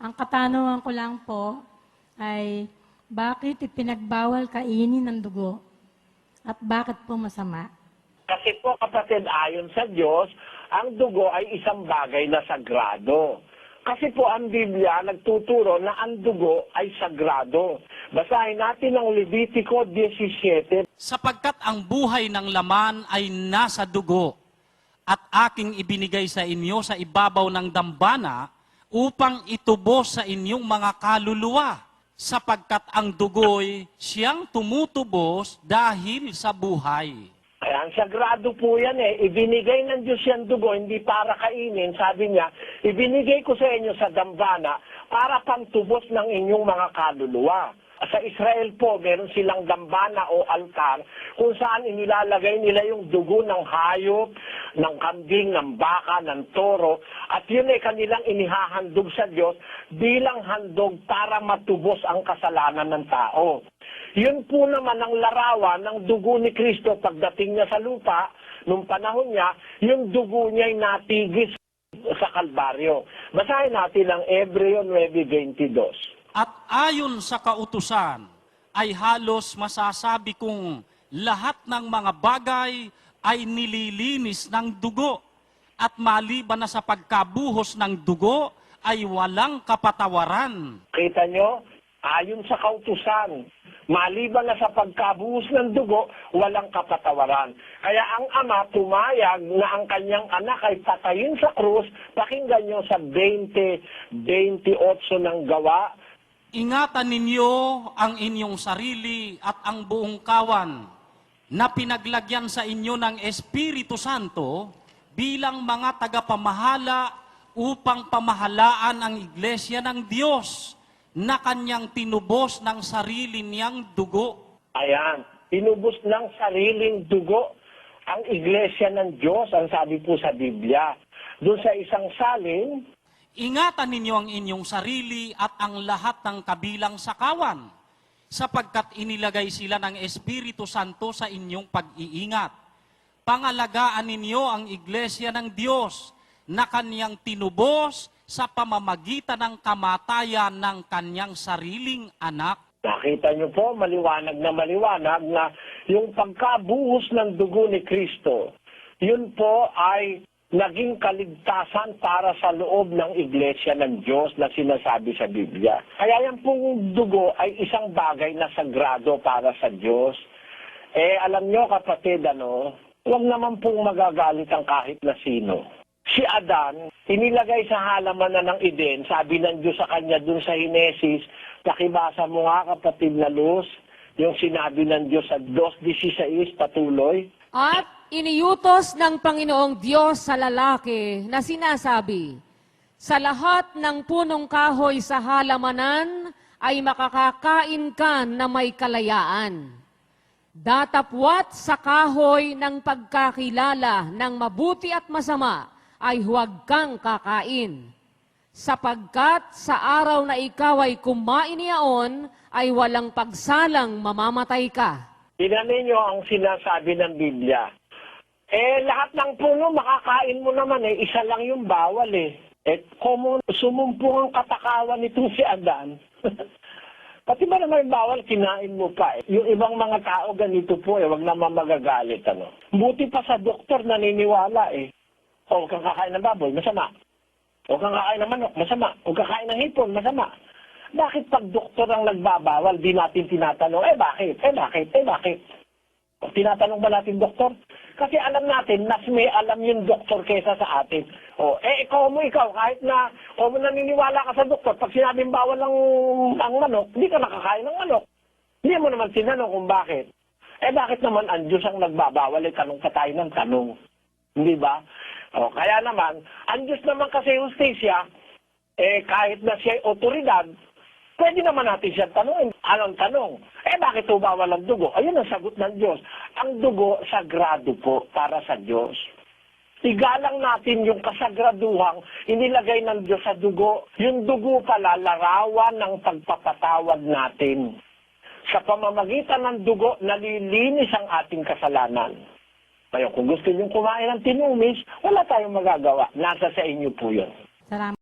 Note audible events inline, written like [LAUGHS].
Ang katanungan ko lang po ay bakit ipinagbawal kainin ng dugo? At bakit po masama? Kasi po kapatid, ayon sa Diyos, ang dugo ay isang bagay na sagrado. Kasi po ang Biblia nagtuturo na ang dugo ay sagrado. Basahin natin ang Levitico 17. sapagkat ang buhay ng laman ay nasa dugo at aking ibinigay sa inyo sa ibabaw ng dambana upang itubos sa inyong mga kaluluwa sapagkat ang dugo'y siyang tumutubos dahil sa buhay. Kaya ang sagrado po yan eh. Ibinigay ng Diyos yan dugo, hindi para kainin. Sabi niya, ibinigay ko sa inyo sa dambana para pantubos ng inyong mga kaluluwa. Sa Israel po, meron silang dambana o altar kung saan inilalagay nila yung dugo ng hayop, ng kambing, ng baka, ng toro. At yun ay kanilang inihahandog sa Diyos bilang handog para matubos ang kasalanan ng tao. Yun po naman ang larawan ng dugo ni Kristo pagdating niya sa lupa, nung panahon niya, yung dugo niya ay natigis sa Kalbaryo. Basahin natin ang Hebreo 9.22. At ayon sa kautusan, ay halos masasabi kong lahat ng mga bagay ay nililinis ng dugo at maliban na sa pagkabuhos ng dugo ay walang kapatawaran. Kita nyo? Ayon sa kautusan, maliban na sa pagkabuhos ng dugo, walang kapatawaran. Kaya ang ama pumayag na ang kanyang anak ay patayin sa krus, pakinggan nyo sa 20, 28 ng gawa, Ingatan ninyo ang inyong sarili at ang buong kawan na pinaglagyan sa inyo ng Espiritu Santo bilang mga tagapamahala upang pamahalaan ang iglesia ng Diyos na kanyang tinubos ng sarili niyang dugo. Ayan, tinubos ng sariling dugo ang iglesia ng Diyos, ang sabi po sa Biblia. Doon sa isang salin, Ingatan ninyo ang inyong sarili at ang lahat ng kabilang sa kawan, sapagkat inilagay sila ng Espiritu Santo sa inyong pag-iingat. Pangalagaan ninyo ang iglesia ng Diyos na kanyang tinubos sa pamamagitan ng kamatayan ng kanyang sariling anak. nakita nyo po, maliwanag na maliwanag na yung pagkabuhos ng dugo ni Kristo, yun po ay naging kaligtasan para sa loob ng iglesia ng Diyos na sinasabi sa Biblia. Kaya yan pong dugo ay isang bagay na sagrado para sa Diyos. Eh, alam nyo kapatid, ano, huwag naman pong magagalit ang kahit na sino. Si Adan, inilagay sa halaman na ng Eden, sabi ng Diyos sa kanya dun sa Hinesis, pakibasa mo nga kapatid na Luz, yung sinabi ng Diyos sa 2.16, patuloy. At iniutos ng Panginoong Diyos sa lalaki na sinasabi, Sa lahat ng punong kahoy sa halamanan ay makakakain ka na may kalayaan. Datapwat sa kahoy ng pagkakilala ng mabuti at masama ay huwag kang kakain. Sapagkat sa araw na ikaw ay kumain niyaon, ay walang pagsalang mamamatay ka. Tingnan ang sinasabi ng Biblia. Eh, lahat ng puno, makakain mo naman eh. Isa lang yung bawal eh. Eh, kung sumumpong ang katakawan nitong si Adan, [LAUGHS] pati ba naman bawal, kinain mo pa eh. Yung ibang mga tao ganito po eh, wag naman magagalit ano. Buti pa sa doktor naniniwala eh. O, huwag kang kakain ng baboy, masama. Huwag kang kakain ng manok, masama. Huwag kakain ng hipon, masama. Bakit pag doktor ang nagbabawal, di natin tinatanong, eh bakit, eh bakit, eh bakit? Tinatanong ba natin doktor? Kasi alam natin, mas may alam yung doktor kaysa sa atin. O, eh, ikaw mo ikaw, kahit na, o mo naniniwala ka sa doktor, pag sinabing bawal ang, ang manok, hindi ka nakakain ng manok. Hindi mo naman tinanong kung bakit. Eh, bakit naman ang Diyos ang nagbabawal? Eh, tanong ka tayo ng tanong. Hindi ba? O, kaya naman, ang Diyos naman kasi justisya, eh, kahit na siya otoridad, pwede naman natin siya tanongin. Anong tanong? Eh, bakit bawal ang dugo? Ayun ang sagot ng Diyos. Ang dugo, sagrado po para sa Diyos. Igalang natin yung kasagraduhang inilagay ng Diyos sa dugo. Yung dugo pala, larawan ng pagpapatawad natin. Sa pamamagitan ng dugo, nalilinis ang ating kasalanan. Kaya kung gusto niyong kumain ng tinumis, wala tayong magagawa. Nasa sa inyo po yun. Salamat.